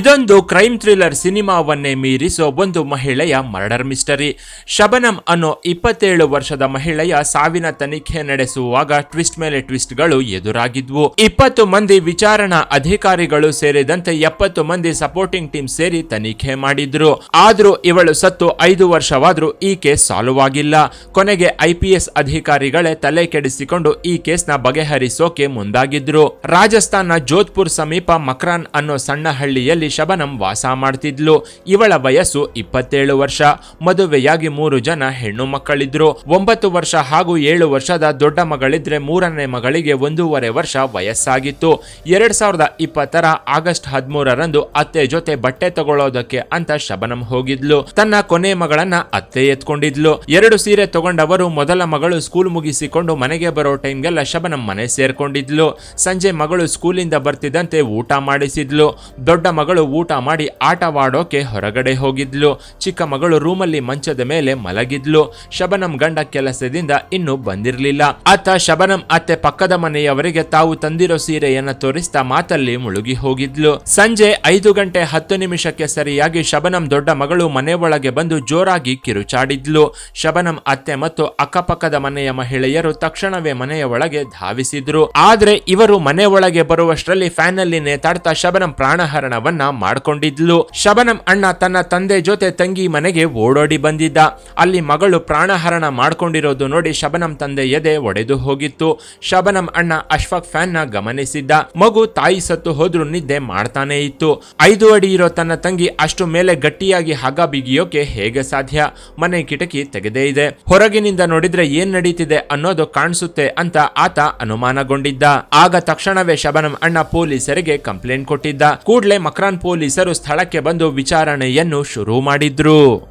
ಇದೊಂದು crime thriller ಸಿನಿಮಾವನ್ನೇ ಮೀರಿಸೋ ಒಂದು ಮಹಿಳೆಯ ಮರ್ಡರ್ ಮಿಸ್ಟರಿ ಶಬನಂ ಅನ್ನೋ ಇಪ್ಪತ್ತೇಳು ವರ್ಷದ ಮಹಿಳೆಯ ಸಾವಿನ ತನಿಖೆ ನಡೆಸುವಾಗ ಟ್ವಿಸ್ಟ್ ಮೇಲೆ ಟ್ವಿಸ್ಟ್ಗಳು ಎದುರಾಗಿದ್ವು. ಇಪ್ಪತ್ತು ಮಂದಿ ವಿಚಾರಣಾ ಅಧಿಕಾರಿಗಳು ಸೇರಿದಂತೆ ಎಪ್ಪತ್ತು ಮಂದಿ ಸಪೋರ್ಟಿಂಗ್ ಟೀಮ್ ಸೇರಿ ತನಿಖೆ ಮಾಡಿದ್ರು. ಆದ್ರೂ ಇವಳು ಸತ್ತು ಐದು ವರ್ಷವಾದ್ರೂ ಈ ಕೇಸ್ ಸಾಲ್ವ್ ಆಗಿಲ್ಲ ಕೊನೆಗೆ ಐಪಿಎಸ್ ಅಧಿಕಾರಿಗಳೇ ತಲೆ ಕೆಡಿಸಿಕೊಂಡು ಈ ಕೇಸ್ನ ಬಗೆಹರಿಸೋಕೆ ಮುಂದಾಗಿದ್ರು. ರಾಜಸ್ಥಾನ ಜೋಧ್ಪುರ್ ಸಮೀಪ ಮಕ್ರಾನ್ ಅನ್ನೋ ಸಣ್ಣ ಹಳ್ಳಿಯಲ್ಲಿ ಶಬನಂ ವಾಸ ಮಾಡ್ತಿದ್ಲು. ಇವಳ ವಯಸ್ಸು ಇಪ್ಪತ್ತೇಳು ವರ್ಷ. ಮದುವೆಯಾಗಿ ಮೂರು ಜನ ಹೆಣ್ಣು ಮಕ್ಕಳಿದ್ರು. ಒಂಬತ್ತು ವರ್ಷ ಹಾಗೂ ಏಳು ವರ್ಷದ ದೊಡ್ಡ ಮಗಳಿದ್ರೆ ಮೂರನೇ ಮಗಳಿಗೆ ಒಂದೂವರೆ ವರ್ಷ ವಯಸ್ಸಾಗಿತ್ತು. ಎರಡ್ ಸಾವಿರದ ಇಪ್ಪತ್ತರ ಆಗಸ್ಟ್ ಹದಿಮೂರರಂದು ಅತ್ತೆ ಜೊತೆ ಬಟ್ಟೆ ತಗೊಳ್ಳೋದಕ್ಕೆ ಅಂತ ಶಬನಂ ಹೋಗಿದ್ಲು. ತನ್ನ ಕೊನೆ ಮಗಳನ್ನ ಅತ್ತೆ ಎತ್ಕೊಂಡಿದ್ಲು. ಎರಡು ಸೀರೆ ತಗೊಂಡವರು ಮೊದಲ ಮಗಳು ಸ್ಕೂಲ್ ಮುಗಿಸಿಕೊಂಡು ಮನೆಗೆ ಬರೋ ಟೈಮ್ಗೆಲ್ಲ ಶಬನಂ ಮನೆ ಸೇರ್ಕೊಂಡಿದ್ಲು. ಸಂಜೆ ಮಗಳು ಸ್ಕೂಲಿಂದ ಬರ್ತಿದ್ದಂತೆ ಊಟ ಮಾಡಿಸಿದ್ಲು. ದೊಡ್ಡ ಮಗಳು ಊಟ ಮಾಡಿ ಆಟವಾಡೋಕೆ ಹೊರಗಡೆ ಹೋಗಿದ್ಲು. ಚಿಕ್ಕ ಮಗಳು ರೂಮಲ್ಲಿ ಮಂಚದ ಮೇಲೆ ಮಲಗಿದ್ಲು. ಶಬನಂ ಗಂಡ ಕೆಲಸದಿಂದ ಇನ್ನೂ ಬಂದಿರಲಿಲ್ಲ. ಆತ ಶಬನಂ ಅತ್ತೆ ಪಕ್ಕದ ಮನೆಯವರಿಗೆ ತಾವು ತಂದಿರೋ ಸೀರೆಯನ್ನು ತೋರಿಸ್ತಾ ಮಾತಲ್ಲಿ ಮುಳುಗಿ ಹೋಗಿದ್ಲು. ಸಂಜೆ ಐದು ಗಂಟೆ ಹತ್ತು ನಿಮಿಷಕ್ಕೆ ಸರಿಯಾಗಿ ಶಬನಂ ದೊಡ್ಡ ಮಗಳು ಮನೆ ಒಳಗೆ ಬಂದು ಜೋರಾಗಿ ಕಿರುಚಾಡಿದ್ಲು. ಶಬನಂ ಅತ್ತೆ ಮತ್ತು ಅಕ್ಕಪಕ್ಕದ ಮನೆಯ ಮಹಿಳೆಯರು ತಕ್ಷಣವೇ ಮನೆಯ ಒಳಗೆ ಧಾವಿಸಿದ್ರು. ಆದ್ರೆ ಇವರು ಮನೆ ಒಳಗೆ ಬರುವಷ್ಟರಲ್ಲಿ ಫ್ಯಾನ್ ನೇತಾಡ್ತಾ ಶಬನಂ ಪ್ರಾಣಹರಣವನ್ನ ಮಾಡ್ಕೊಂಡಿದ್ಲು. ಶಬನಂ ಅಣ್ಣ ತನ್ನ ತಂದೆ ಜೊತೆ ತಂಗಿ ಮನೆಗೆ ಓಡೋಡಿ ಬಂದಿದ್ದ. ಅಲ್ಲಿ ಮಗಳು ಪ್ರಾಣಹರಣ ಮಾಡ್ಕೊಂಡಿರೋದು ನೋಡಿ ಶಬನಂ ತಂದೆ ಎದೆ ಒಡೆದು ಹೋಗಿತ್ತು. ಶಬನಂ ಅಣ್ಣ ಅಶ್ಫಾಕ್ ಫ್ಯಾನ್ನ ಗಮನಿಸಿದ್ದ. ಮಗು ತಾಯಿ ಸತ್ತು ಹೋದ್ರು ನಿದ್ದೆ ಮಾಡ್ತಾನೆ ಇತ್ತು. ಐದು ಅಡಿ ಇರೋ ತನ್ನ ತಂಗಿ ಅಷ್ಟು ಮೇಲೆ ಗಟ್ಟಿಯಾಗಿ ಹಗ ಬಿಗಿಯೋಕೆ ಹೇಗೆ ಸಾಧ್ಯ? ಮನೆ ಕಿಟಕಿ ತೆಗೆದೇ ಇದೆ. ಹೊರಗಿನಿಂದ ನೋಡಿದ್ರೆ ಏನ್ ನಡೀತಿದೆ ಅನ್ನೋದು ಕಾಣಿಸುತ್ತೆ ಅಂತ ಆತ ಅನುಮಾನಗೊಂಡಿದ್ದ. ಆಗ ತಕ್ಷಣವೇ ಶಬನಂ ಅಣ್ಣ ಪೊಲೀಸರಿಗೆ ಕಂಪ್ಲೇಂಟ್ ಕೊಟ್ಟಿದ್ದ. ಕೂಡ್ಲೆ ಮಕ್ರಾನ್ ಪೊಲೀಸರು ಸ್ಥಳಕ್ಕೆ ಬಂದು ವಿಚಾರಣೆಯನ್ನು ಶುರು ಮಾಡಿದ್ರು.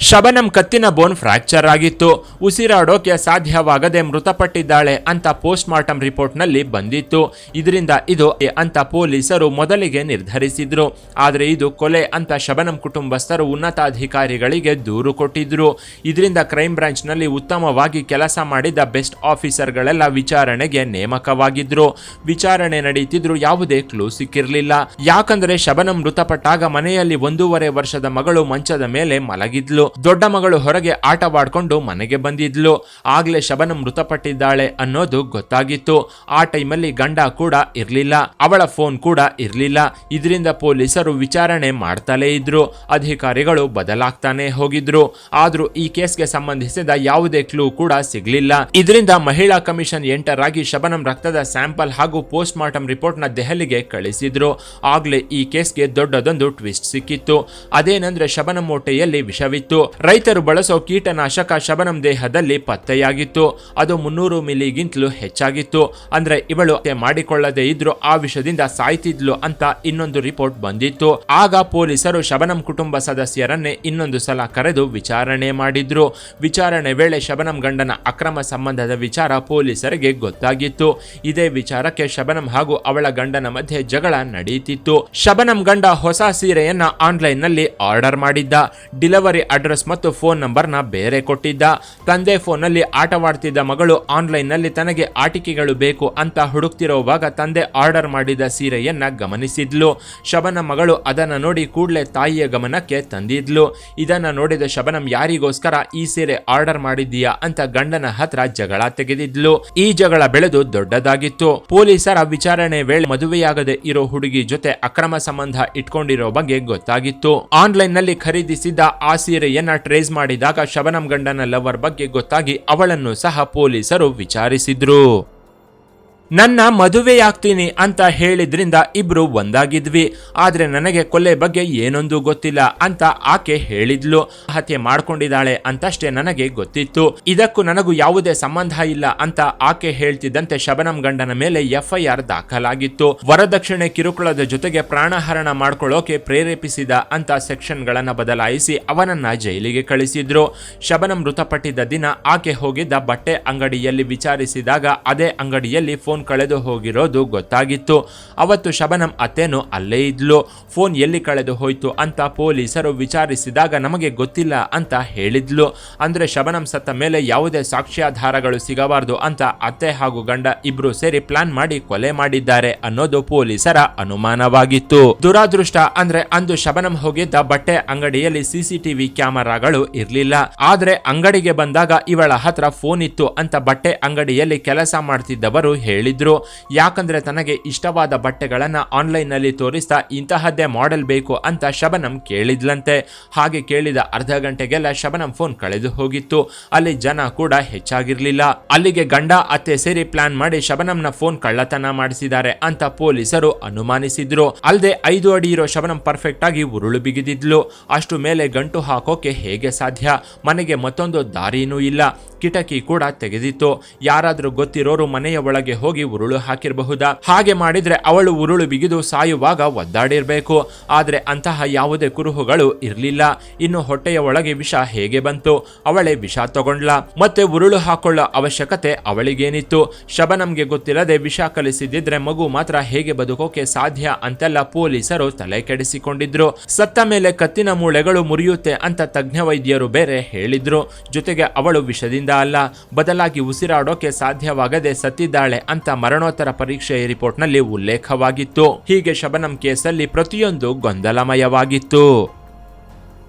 ಶಬನಂ ಕತ್ತಿನ ಬೋನ್ ಫ್ರಾಕ್ಚರ್ ಆಗಿತ್ತು. ಉಸಿರಾಡೋಕೆ ಸಾಧ್ಯವಾಗದೆ ಮೃತಪಟ್ಟಿದ್ದಾಳೆ ಅಂತ ಪೋಸ್ಟ್ ಮಾರ್ಟಮ್ ರಿಪೋರ್ಟ್ನಲ್ಲಿ ಬಂದಿತ್ತು. ಇದರಿಂದ ಇದು ಅಂತ ಪೊಲೀಸರು ಮೊದಲಿಗೆ ನಿರ್ಧರಿಸಿದ್ರು. ಆದರೆ ಇದು ಕೊಲೆ ಅಂತ ಶಬನಂ ಕುಟುಂಬಸ್ಥರು ಉನ್ನತಾಧಿಕಾರಿಗಳಿಗೆ ದೂರು ಕೊಟ್ಟಿದ್ರು. ಇದರಿಂದ ಕ್ರೈಮ್ ಬ್ರಾಂಚ್ನಲ್ಲಿ ಉತ್ತಮವಾಗಿ ಕೆಲಸ ಮಾಡಿದ ಬೆಸ್ಟ್ ಆಫೀಸರ್ಗಳೆಲ್ಲ ವಿಚಾರಣೆಗೆ ನೇಮಕವಾಗಿದ್ರು. ವಿಚಾರಣೆ ನಡೀತಿದ್ರು ಯಾವುದೇ ಕ್ಲೂ ಸಿಕ್ಕಿರಲಿಲ್ಲ. ಯಾಕಂದರೆ ಶಬನಂ ಮೃತಪಟ್ಟಾಗ ಮನೆಯಲ್ಲಿ ಒಂದೂವರೆ ವರ್ಷದ ಮಗಳು ಮಂಚದ ಮೇಲೆ ಮಲಗಿದ್ಲು. ದೊಡ್ಡ ಮಗಳು ಹೊರಗೆ ಆಟವಾಡ್ಕೊಂಡು ಮನೆಗೆ ಬಂದಿದ್ಲು. ಆಗ್ಲೇ ಶಬನ ಮೃತಪಟ್ಟಿದ್ದಾಳೆ ಅನ್ನೋದು ಗೊತ್ತಾಗಿತ್ತು. ಆ ಟೈಮಲ್ಲಿ ಗಂಡ ಕೂಡ ಇರ್ಲಿಲ್ಲ. ಅವಳ ಫೋನ್ ಕೂಡ ಇರ್ಲಿಲ್ಲ. ಇದರಿಂದ ಪೊಲೀಸರು ವಿಚಾರಣೆ ಮಾಡ್ತಲೇ ಇದ್ರು. ಅಧಿಕಾರಿಗಳು ಬದಲಾಗ್ತಾನೆ ಹೋಗಿದ್ರು. ಆದ್ರೂ ಈ ಕೇಸ್ಗೆ ಸಂಬಂಧಿಸಿದ ಯಾವುದೇ ಕ್ಲೂ ಕೂಡ ಸಿಗ್ಲಿಲ್ಲ. ಇದರಿಂದ ಮಹಿಳಾ ಕಮಿಷನ್ ಎಂಟರ್ ಆಗಿ ಶಬನಂ ರಕ್ತದ ಸ್ಯಾಂಪಲ್ ಹಾಗೂ ಪೋಸ್ಟ್ ಮಾರ್ಟಮ್ ರಿಪೋರ್ಟ್ನ ದೆಹಲಿಗೆ ಕಳಿಸಿದ್ರು. ಆಗ್ಲೇ ಈ ಕೇಸ್ಗೆ ದೊಡ್ಡದೊಂದು ಟ್ವಿಸ್ಟ್ ಸಿಕ್ಕಿತ್ತು. ಅದೇನೆಂದ್ರೆ ಶಬನಂ ಮೂಟೆಯಲ್ಲಿ ವಿಷವಿತ್ತು. ರೈತರು ಬಳಸೋ ಕೀಟನಾಶಕ ಶಬನಂ ದೇಹದಲ್ಲಿ ಪತ್ತೆಯಾಗಿತ್ತು. ಅದು ಮುನ್ನೂರು ಮಿಲಿಗಿಂತಲೂ ಹೆಚ್ಚಾಗಿತ್ತು. ಅಂದ್ರೆ ಇವಳು ಮಾಡಿಕೊಳ್ಳದೆ ಇದ್ರು ಆ ವಿಷದಿಂದ ಸಾಯ್ತಿದ್ಲು ಅಂತ ಇನ್ನೊಂದು ರಿಪೋರ್ಟ್ ಬಂದಿತ್ತು. ಆಗ ಪೊಲೀಸರು ಶಬನಂ ಕುಟುಂಬ ಸದಸ್ಯರನ್ನೇ ಇನ್ನೊಂದು ಸಲ ಕರೆದು ವಿಚಾರಣೆ ಮಾಡಿದ್ರು. ವಿಚಾರಣೆ ವೇಳೆ ಶಬನಂ ಗಂಡನ ಅಕ್ರಮ ಸಂಬಂಧದ ವಿಚಾರ ಪೊಲೀಸರಿಗೆ ಗೊತ್ತಾಗಿತ್ತು. ಇದೇ ವಿಚಾರಕ್ಕೆ ಶಬನಂ ಹಾಗೂ ಅವಳ ಗಂಡನ ಮಧ್ಯೆ ಜಗಳ ನಡೆಯುತ್ತಿತ್ತು ಶಬನಂ ಗಂಡ ಹೊಸ ಸೀರೆಯನ್ನ ಆನ್ಲೈನ್ನಲ್ಲಿ ಆರ್ಡರ್ ಮಾಡಿದ್ದ. ಡಿಲಿವರಿ ಅಡ್ರೆಸ್ ಮತ್ತು ಫೋನ್ ನಂಬರ್ನ ಬೇರೆ ಕೊಟ್ಟಿದ್ದ. ತಂದೆ ಫೋನ್ನಲ್ಲಿ ಆಟವಾಡ್ತಿದ್ದ ಮಗಳು ಆನ್ಲೈನ್ನಲ್ಲಿ ತನಗೆ ಆಟಿಕೆಗಳು ಬೇಕು ಅಂತ ಹುಡುಕ್ತಿರುವಾಗ ತಂದೆ ಆರ್ಡರ್ ಮಾಡಿದ ಸೀರೆಯನ್ನ ಗಮನಿಸಿದ್ಲು. ಶಬನ ಮಗಳು ಅದನ್ನ ನೋಡಿ ಕೂಡಲೇ ತಾಯಿಯ ಗಮನಕ್ಕೆ ತಂದಿದ್ಲು. ಇದನ್ನ ನೋಡಿದ ಶಬನಂ, ಯಾರಿಗೋಸ್ಕರ ಈ ಸೀರೆ ಆರ್ಡರ್ ಮಾಡಿದ್ದೀಯಾ? ಅಂತ ಗಂಡನ ಹತ್ರ ಜಗಳ ತೆಗೆದಿದ್ಲು. ಈ ಜಗಳ ಬೆಳೆದು ದೊಡ್ಡದಾಗಿತ್ತು. ಪೊಲೀಸರ ವಿಚಾರಣೆ ವೇಳೆ ಮದುವೆಯಾಗದೆ ಇರೋ ಹುಡುಗಿ ಜೊತೆ ಅಕ್ರಮ ಸಂಬಂಧ ಇಟ್ಕೊಂಡಿರೋ ಬಗ್ಗೆ ಗೊತ್ತಾಗಿತ್ತು. ಆನ್ಲೈನ್ನಲ್ಲಿ ಖರೀದಿಸಿದ್ದ ಆ ಸೀರೆಯನ್ನ ಟ್ರೇಸ್ ಮಾಡಿದಾಗ ಶಬನಂ ಗಂಡನ ಲವರ್ ಬಗ್ಗೆ ಗೊತ್ತಾಗಿ ಅವಳನ್ನು ಸಹ ಪೊಲೀಸರು ವಿಚಾರಿಸಿದ್ರು. ನನ್ನ ಮದುವೆಯಾಗ್ತೀನಿ ಅಂತ ಹೇಳಿದ್ರಿಂದ ಇಬ್ರು ಒಂದಾಗಿದ್ವಿ. ಆದ್ರೆ ನನಗೆ ಕೊಲೆ ಬಗ್ಗೆ ಏನೊಂದು ಗೊತ್ತಿಲ್ಲ ಅಂತ ಆಕೆ ಹೇಳಿದ್ಲು. ಹತ್ಯೆ ಮಾಡ್ಕೊಂಡಿದ್ದಾಳೆ ಅಂತಷ್ಟೇ ನನಗೆ ಗೊತ್ತಿತ್ತು. ಇದಕ್ಕೂ ನನಗೂ ಯಾವುದೇ ಸಂಬಂಧ ಇಲ್ಲ ಅಂತ ಆಕೆ ಹೇಳ್ತಿದ್ದಂತೆ ಶಬನಂ ಗಂಡನ ಮೇಲೆ ಎಫ್ಐಆರ್ ದಾಖಲಾಗಿತ್ತು. ವರದಕ್ಷಿಣೆ ಕಿರುಕುಳದ ಜೊತೆಗೆ ಪ್ರಾಣಹರಣ ಮಾಡ್ಕೊಳ್ಳೋಕೆ ಪ್ರೇರೇಪಿಸಿದ ಅಂತ ಸೆಕ್ಷನ್ಗಳನ್ನ ಬದಲಾಯಿಸಿ ಅವನನ್ನ ಜೈಲಿಗೆ ಕಳಿಸಿದ್ರು. ಶಬನಂ ಮೃತಪಟ್ಟಿದ್ದ ದಿನ ಆಕೆ ಹೋಗಿದ್ದ ಬಟ್ಟೆ ಅಂಗಡಿಯಲ್ಲಿ ವಿಚಾರಿಸಿದಾಗ ಅದೇ ಅಂಗಡಿಯಲ್ಲಿ ಫೋನ್ ಫೋನ್ ಕಳೆದು ಹೋಗಿರೋದು ಗೊತ್ತಾಗಿತ್ತು. ಅವತ್ತು ಶಬನಂ ಅತ್ತೇನು ಅಲ್ಲೇ ಇದ್ಲು. ಫೋನ್ ಎಲ್ಲಿ ಕಳೆದು ಹೋಯ್ತು ಅಂತ ಪೊಲೀಸರು ವಿಚಾರಿಸಿದಾಗ ನಮಗೆ ಗೊತ್ತಿಲ್ಲ ಅಂತ ಹೇಳಿದ್ಲು. ಅಂದ್ರೆ ಶಬನಂ ಸತ್ತ ಮೇಲೆ ಯಾವುದೇ ಸಾಕ್ಷ್ಯಾಧಾರಗಳು ಸಿಗಬಾರದು ಅಂತ ಅತ್ತೆ ಹಾಗೂ ಗಂಡ ಇಬ್ರು ಸೇರಿ ಪ್ಲಾನ್ ಮಾಡಿ ಕೊಲೆ ಮಾಡಿದ್ದಾರೆ ಅನ್ನೋದು ಪೊಲೀಸರ ಅನುಮಾನವಾಗಿತ್ತು. ದುರಾದೃಷ್ಟ ಅಂದ್ರೆ ಅಂದು ಶಬನಂ ಹೋಗಿದ್ದ ಬಟ್ಟೆ ಅಂಗಡಿಯಲ್ಲಿ ಸಿಸಿಟಿವಿ ಕ್ಯಾಮೆರಾಗಳು ಇರ್ಲಿಲ್ಲ. ಆದ್ರೆ ಅಂಗಡಿಗೆ ಬಂದಾಗ ಇವಳ ಹತ್ರ ಫೋನ್ ಇತ್ತು ಅಂತ ಬಟ್ಟೆ ಅಂಗಡಿಯಲ್ಲಿ ಕೆಲಸ ಮಾಡ್ತಿದ್ದವರು ಹೇಳಿದ್ರು. ಯಾಕಂದ್ರೆ ತನಗೆ ಇಷ್ಟವಾದ ಬಟ್ಟೆಗಳನ್ನ ಆನ್ಲೈನ್ನಲ್ಲಿ ತೋರಿಸ್ತಾ ಇಂತಹದ್ದೇ ಮಾಡೆಲ್ ಬೇಕು ಅಂತ ಶಬನಂ ಕೇಳಿದ್ಲಂತೆ. ಹಾಗೆ ಕೇಳಿದ ಅರ್ಧ ಗಂಟೆಗೆಲ್ಲ ಶಬನಂ ಫೋನ್ ಕಳೆದು ಹೋಗಿತ್ತು. ಅಲ್ಲಿ ಜನ ಕೂಡ ಹೆಚ್ಚಾಗಿರ್ಲಿಲ್ಲ. ಅಲ್ಲಿಗೆ ಗಂಡ, ಅತ್ತೆ ಸೇರಿ ಪ್ಲಾನ್ ಮಾಡಿ ಶಬನಂನ ಫೋನ್ ಕಳ್ಳತನ ಮಾಡಿಸಿದ್ದಾರೆ ಅಂತ ಪೊಲೀಸರು ಅನುಮಾನಿಸಿದ್ರು. ಅಲ್ಲದೆ ಐದು ಅಡಿ ಇರೋ ಶಬನಂ ಪರ್ಫೆಕ್ಟ್ ಆಗಿ ಉರುಳು ಬಿಗಿದಿದ್ಲು. ಅಷ್ಟು ಮೇಲೆ ಗಂಟು ಹಾಕೋಕೆ ಹೇಗೆ ಸಾಧ್ಯ? ಮನೆಗೆ ಮತ್ತೊಂದು ದಾರಿನೂ ಇಲ್ಲ. ಕಿಟಕಿ ಕೂಡ ತೆಗೆದಿತ್ತು. ಯಾರಾದರೂ ಗೊತ್ತಿರೋರು ಮನೆಯ ಒಳಗೆ ಹೋಗಿ ಉರುಳು ಹಾಕಿರಬಹುದಾ? ಹಾಗೆ ಮಾಡಿದ್ರೆ ಅವಳು ಉರುಳು ಬಿಗಿದು ಸಾಯುವಾಗ ಒದ್ದಾಡಿರ್ಬೇಕು. ಆದ್ರೆ ಅಂತಹ ಯಾವುದೇ ಕುರುಹುಗಳು ಇರಲಿಲ್ಲ. ಇನ್ನು ಹೊಟ್ಟೆಯ ಒಳಗೆ ವಿಷ ಹೇಗೆ ಬಂತು? ಅವಳೆ ವಿಷ ತಗೊಂಡ್ಲ ಮತ್ತೆ ಉರುಳು ಹಾಕೊಳ್ಳೋ ಅವಶ್ಯಕತೆ ಅವಳಿಗೇನಿತ್ತು? ಶಬನಂಗೆ ಗೊತ್ತಿಲ್ಲದೆ ವಿಷ ಕಲಿಸಿದ್ರೆ ಮಗು ಮಾತ್ರ ಹೇಗೆ ಬದುಕೋಕೆ ಸಾಧ್ಯ ಅಂತೆಲ್ಲ ಪೊಲೀಸರು ತಲೆ ಕೆಡಿಸಿಕೊಂಡಿದ್ರು. ಸತ್ತ ಮೇಲೆ ಕತ್ತಿನ ಮೂಳೆಗಳು ಮುರಿಯುತ್ತೆ ಅಂತ ತಜ್ಞ ವೈದ್ಯರು ಬೇರೆ ಹೇಳಿದ್ರು. ಜೊತೆಗೆ ಅವಳು ವಿಷದಿಂದ ಅಲ್ಲ. ಬದಲಾಗಿ ಉಸಿರಾಡೋಕೆ ಸಾಧ್ಯವಾಗದೆ ಸತ್ತಿದ್ದಾಳೆ ಅಂತ ಮರಣೋತ್ತರ ಪರೀಕ್ಷೆಯ ರಿಪೋರ್ಟ್ನಲ್ಲಿ ಉಲ್ಲೇಖವಾಗಿತ್ತು. ಹೀಗೆ ಶಬನಂ ಕೇಸಲ್ಲಿ ಪ್ರತಿಯೊಂದು ಗೊಂದಲಮಯವಾಗಿತ್ತು.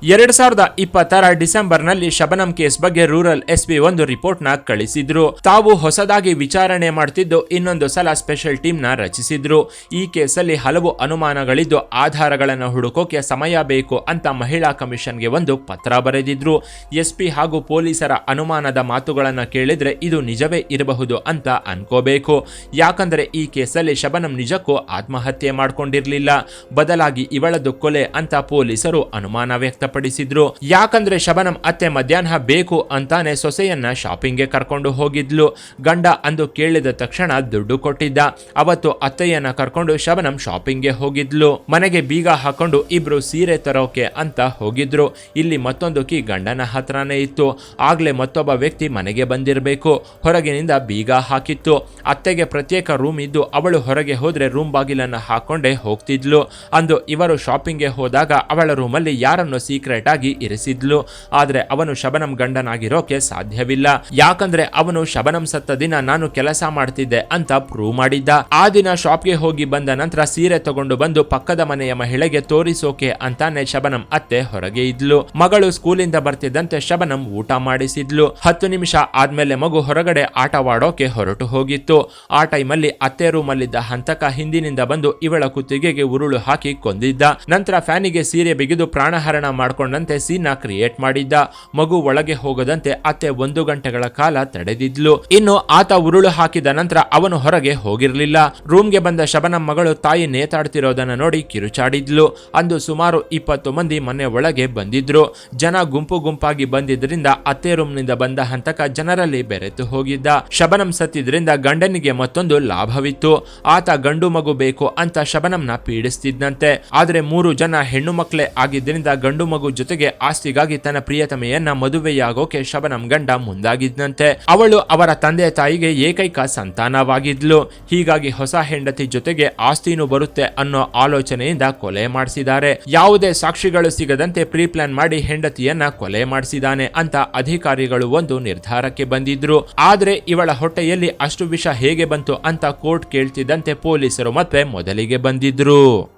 ಎರಡ್ ಸಾವಿರದ ಇಪ್ಪತ್ತರ ಡಿಸೆಂಬರ್ನಲ್ಲಿ ಶಬನಂ ಕೇಸ್ ಬಗ್ಗೆ ರೂರಲ್ ಎಸ್ಪಿ ಒಂದು ರಿಪೋರ್ಟ್ನ ಕಳಿಸಿದ್ರು. ತಾವು ಹೊಸದಾಗಿ ವಿಚಾರಣೆ ಮಾಡ್ತಿದ್ದು ಇನ್ನೊಂದು ಸಲ ಸ್ಪೆಷಲ್ ಟೀಮ್ನ ರಚಿಸಿದ್ರು. ಈ ಕೇಸಲ್ಲಿ ಹಲವು ಅನುಮಾನಗಳಿದ್ದು ಆಧಾರಗಳನ್ನು ಹುಡುಕೋಕೆ ಸಮಯ ಬೇಕು ಅಂತ ಮಹಿಳಾ ಕಮಿಷನ್ಗೆ ಒಂದು ಪತ್ರ ಬರೆದಿದ್ರು. ಎಸ್ಪಿ ಹಾಗೂ ಪೊಲೀಸರ ಅನುಮಾನದ ಮಾತುಗಳನ್ನು ಕೇಳಿದ್ರೆ ಇದು ನಿಜವೇ ಇರಬಹುದು ಅಂತ ಅನ್ಕೋಬೇಕು. ಯಾಕಂದ್ರೆ ಈ ಕೇಸಲ್ಲಿ ಶಬನಂ ನಿಜಕ್ಕೂ ಆತ್ಮಹತ್ಯೆ ಮಾಡ್ಕೊಂಡಿರ್ಲಿಲ್ಲ. ಬದಲಾಗಿ ಇವಳದು ಕೊಲೆ ಅಂತ ಪೊಲೀಸರು ಅನುಮಾನ ವ್ಯಕ್ತಪಡಿಸಿದ್ರು ಯಾಕಂದ್ರೆ ಶಬನಂ ಅತ್ತೆ ಮಧ್ಯಾಹ್ನ ಬೇಕು ಅಂತಾನೆ ಸೊಸೆಯನ್ನ ಶಾಪಿಂಗ್ಗೆ ಕರ್ಕೊಂಡು ಹೋಗಿದ್ಲು. ಗಂಡ ಅಂದು ಕೇಳಿದ ತಕ್ಷಣ ದುಡ್ಡು ಕೊಟ್ಟಿದ್ದ. ಅವತ್ತು ಅತ್ತೆಯನ್ನ ಕರ್ಕೊಂಡು ಶಬನಂ ಶಾಪಿಂಗ್ಗೆ ಹೋಗಿದ್ಲು. ಮನೆಗೆ ಬೀಗ ಹಾಕೊಂಡು ಇಬ್ರು ಸೀರೆ ತರೋಕೆ ಅಂತ ಹೋಗಿದ್ರು. ಇಲ್ಲಿ ಮತ್ತೊಂದು ಕಿ ಗಂಡನ ಹತ್ರನೇ ಇತ್ತು. ಆಗ್ಲೇ ಮತ್ತೊಬ್ಬ ವ್ಯಕ್ತಿ ಮನೆಗೆ ಬಂದಿರಬೇಕು. ಹೊರಗಿನಿಂದ ಬೀಗ ಹಾಕಿತ್ತು. ಅತ್ತೆಗೆ ಪ್ರತ್ಯೇಕ ರೂಮ್ ಇದ್ದು ಅವಳು ಹೊರಗೆ ಹೋದ್ರೆ ರೂಮ್ ಬಾಗಿಲನ್ನ ಹಾಕೊಂಡೇ ಹೋಗ್ತಿದ್ಲು. ಅಂದು ಇವರು ಶಾಪಿಂಗ್ಗೆ ಹೋದಾಗ ಅವಳ ರೂಮಲ್ಲಿ ಯಾರನ್ನು ಸೀಕ್ರೆಟ್ ಆಗಿ ಇರಿಸಿದ್ಲು. ಆದ್ರೆ ಅವನು ಶಬನಂ ಗಂಡನಾಗಿರೋಕೆ ಸಾಧ್ಯವಿಲ್ಲ. ಯಾಕಂದ್ರೆ ಅವನು ಶಬನಂ ಸತ್ತ ದಿನ ನಾನು ಕೆಲಸ ಮಾಡ್ತಿದ್ದೆ ಅಂತ ಪ್ರೂವ್ ಮಾಡಿದ್ದ. ಆ ದಿನ ಶಾಪ್ಗೆ ಹೋಗಿ ಬಂದ ನಂತರ ಸೀರೆ ತಗೊಂಡು ಬಂದು ಪಕ್ಕದ ಮನೆಯ ಮಹಿಳೆಗೆ ತೋರಿಸೋಕೆ ಅಂತಾನೆ ಶಬನಂ ಅತ್ತೆ ಹೊರಗೆ ಇದ್ಲು. ಮಗಳು ಸ್ಕೂಲಿಂದ ಬರ್ತಿದ್ದಂತೆ ಶಬನಂ ಊಟ ಮಾಡಿಸಿದ್ಲು. ಹತ್ತು ನಿಮಿಷ ಆದ್ಮೇಲೆ ಮಗು ಹೊರಗಡೆ ಆಟವಾಡೋಕೆ ಹೊರಟು ಹೋಗಿತ್ತು. ಆ ಟೈಮಲ್ಲಿ ಅತ್ತೆ ರೂಮಲ್ಲಿದ್ದ ಹಂತಕ ಹಿಂದಿನಿಂದ ಬಂದು ಇವಳ ಕುತ್ತಿಗೆಗೆ ಉರುಳು ಹಾಕಿ ಕೊಂದಿದ್ದ. ನಂತರ ಫ್ಯಾನಿಗೆ ಸೀರೆ ಬಿಗಿದು ಪ್ರಾಣಹರಣ ಮಾಡ್ಕೊಂಡಂತೆ ಸೀನ್ ಕ್ರಿಯೇಟ್ ಮಾಡಿದ್ದ. ಮಗು ಒಳಗೆ ಹೋಗದಂತೆ ಅತ್ತೆ ಒಂದು ಗಂಟೆಗಳ ಕಾಲ ತಡೆದಿದ್ಲು. ಇನ್ನು ಆತ ಉರುಳು ಹಾಕಿದ ನಂತರ ಅವನು ಹೊರಗೆ ಹೋಗಿರ್ಲಿಲ್ಲ. ರೂಮ್ಗೆ ಬಂದ ಶಬನಂ ಮಗಳು ತಾಯಿ ನೇತಾಡ್ತಿರೋದನ್ನ ನೋಡಿ ಕಿರುಚಾಡಿದ್ಲು. ಅಂದು ಸುಮಾರು ಇಪ್ಪತ್ತು ಮಂದಿ ಮನೆ ಒಳಗೆ ಬಂದಿದ್ರು. ಜನ ಗುಂಪು ಗುಂಪಾಗಿ ಬಂದಿದ್ರಿಂದ ಅತ್ತೆ ರೂಮ್ನಿಂದ ಬಂದ ಹಂತಕ ಜನರಲ್ಲಿ ಬೆರೆತು ಹೋಗಿದ್ದ. ಶಬನಂ ಸತ್ತಿದ್ರಿಂದ ಗಂಡನಿಗೆ ಮತ್ತೊಂದು ಲಾಭವಿತ್ತು. ಆತ ಗಂಡು ಮಗು ಬೇಕು ಅಂತ ಶಬನಂನ ಪೀಡಿಸ್ತಿದ್ನಂತೆ. ಆದ್ರೆ ಮೂರು ಜನ ಹೆಣ್ಣು ಮಕ್ಕಳೇ ಆಗಿದ್ದರಿಂದ ಗಂಡು ಜೊತೆಗೆ ಆಸ್ತಿಗಾಗಿ ತನ್ನ ಪ್ರಿಯತಮೆಯನ್ನ ಮದುವೆಯಾಗೋಕೆ ಶಬನಂ ಗಂಡ ಮುಂದಾಗಿದ್ನಂತೆ. ಅವಳು ಅವರ ತಂದೆ ತಾಯಿಗೆ ಏಕೈಕ ಸಂತಾನವಾಗಿದ್ಲು. ಹೀಗಾಗಿ ಹೊಸ ಹೆಂಡತಿ ಜೊತೆಗೆ ಆಸ್ತಿನೂ ಬರುತ್ತೆ ಅನ್ನೋ ಆಲೋಚನೆಯಿಂದ ಕೊಲೆ ಮಾಡಿಸಿದ್ದಾರೆ. ಯಾವುದೇ ಸಾಕ್ಷಿಗಳು ಸಿಗದಂತೆ ಪ್ರೀ ಪ್ಲಾನ್ ಮಾಡಿ ಹೆಂಡತಿಯನ್ನ ಕೊಲೆ ಮಾಡಿಸಿದಾನೆ ಅಂತ ಅಧಿಕಾರಿಗಳು ಒಂದು ನಿರ್ಧಾರಕ್ಕೆ ಬಂದಿದ್ರು. ಆದ್ರೆ ಇವಳ ಹೊಟ್ಟೆಯಲ್ಲಿ ಅಷ್ಟು ವಿಷ ಹೇಗೆ ಬಂತು ಅಂತ ಕೋರ್ಟ್ ಕೇಳ್ತಿದ್ದಂತೆ ಪೊಲೀಸರು ಮತ್ತೆ ಮೊದಲಿಗೆ ಬಂದಿದ್ರು.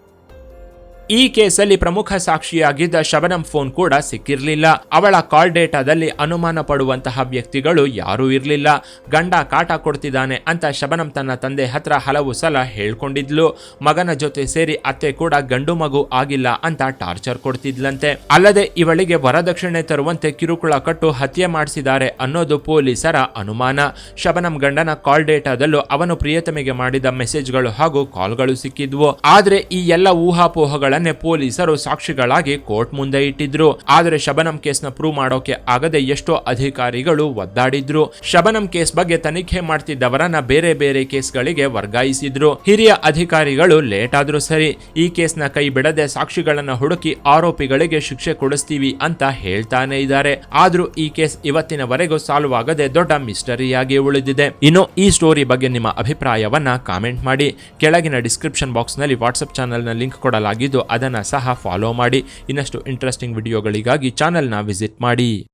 ಈ ಕೇಸಲ್ಲಿ ಪ್ರಮುಖ ಸಾಕ್ಷಿಯಾಗಿದ್ದ ಶಬನಂ ಫೋನ್ ಕೂಡ ಸಿಕ್ಕಿರಲಿಲ್ಲ. ಅವಳ ಕಾಲ್ ಡೇಟಾದಲ್ಲಿ ಅನುಮಾನ ಪಡುವಂತಹ ವ್ಯಕ್ತಿಗಳು ಯಾರೂ ಇರಲಿಲ್ಲ. ಗಂಡ ಕಾಟ ಕೊಡ್ತಿದ್ದಾನೆ ಅಂತ ಶಬನಂ ತನ್ನ ತಂದೆ ಹತ್ರ ಹಲವು ಸಲ ಹೇಳ್ಕೊಂಡಿದ್ಲು. ಮಗನ ಜೊತೆ ಸೇರಿ ಅತ್ತೆ ಕೂಡ ಗಂಡು ಮಗು ಆಗಿಲ್ಲ ಅಂತ ಟಾರ್ಚರ್ ಕೊಡ್ತಿದ್ಲಂತೆ. ಅಲ್ಲದೆ ಇವಳಿಗೆ ವರದಕ್ಷಿಣೆ ತರುವಂತೆ ಕಿರುಕುಳ ಕಟ್ಟು ಹತ್ಯೆ ಮಾಡಿಸಿದ್ದಾರೆ ಅನ್ನೋದು ಪೊಲೀಸರ ಅನುಮಾನ. ಶಬನಂ ಗಂಡನ ಕಾಲ್ ಡೇಟಾದಲ್ಲೂ ಅವನು ಪ್ರಿಯತಮೆಗೆ ಮಾಡಿದ ಮೆಸೇಜ್ಗಳು ಹಾಗೂ ಕಾಲ್ಗಳು ಸಿಕ್ಕಿದ್ವು. ಆದರೆ ಈ ಎಲ್ಲ ಊಹಾಪೋಹಗಳನ್ನ ಆರೋಪಿಗಳನ್ನೇ ಪೊಲೀಸರು ಸಾಕ್ಷಿಗಳಾಗಿ ಕೋರ್ಟ್ ಮುಂದೆ ಇಟ್ಟಿದ್ರು. ಆದರೆ ಶಬನಂ ಕೇಸ್ನ ಪ್ರೂವ್ ಮಾಡೋಕೆ ಆಗದೆ ಎಷ್ಟೋ ಅಧಿಕಾರಿಗಳು ಒದ್ದಾಡಿದ್ರು. ಶಬನಂ ಕೇಸ್ ಬಗ್ಗೆ ತನಿಖೆ ಮಾಡ್ತಿದ್ದವರನ್ನ ಬೇರೆ ಬೇರೆ ಕೇಸ್ಗಳಿಗೆ ವರ್ಗಾಯಿಸಿದ್ರು. ಹಿರಿಯ ಅಧಿಕಾರಿಗಳು ಲೇಟ್ ಆದ್ರೂ ಸರಿ. ಈ ಕೇಸ್ನ ಕೈ ಬಿಡದೆ ಸಾಕ್ಷಿಗಳನ್ನ ಹುಡುಕಿ ಆರೋಪಿಗಳಿಗೆ ಶಿಕ್ಷೆ ಕೊಡಿಸ್ತೀವಿ ಅಂತ ಹೇಳ್ತಾನೆ ಇದ್ದಾರೆ. ಆದ್ರೂ ಈ ಕೇಸ್ ಇವತ್ತಿನವರೆಗೂ ಸಾಲ್ವ್ ಆಗದೆ ದೊಡ್ಡ ಮಿಸ್ಟರಿಯಾಗಿ ಉಳಿದಿದೆ. ಇನ್ನು ಈ ಸ್ಟೋರಿ ಬಗ್ಗೆ ನಿಮ್ಮ ಅಭಿಪ್ರಾಯವನ್ನ ಕಾಮೆಂಟ್ ಮಾಡಿ. ಕೆಳಗಿನ ಡಿಸ್ಕ್ರಿಪ್ಷನ್ ಬಾಕ್ಸ್ನಲ್ಲಿ ವಾಟ್ಸ್ಆಪ್ ಚಾನೆಲ್ನ ಲಿಂಕ್ ಕೊಡಲಾಗಿದ್ದು ಅದನ್ನ ಸಹ ಫಾಲೋ ಮಾಡಿ ಇನ್ನಷ್ಟು ಇಂಟ್ರೆಸ್ಟಿಂಗ್ ವಿಡಿಯೋಗಳಿಗಾಗಿ ಚಾನೆಲ್ನ ವಿಸಿಟ್ ಮಾಡಿ.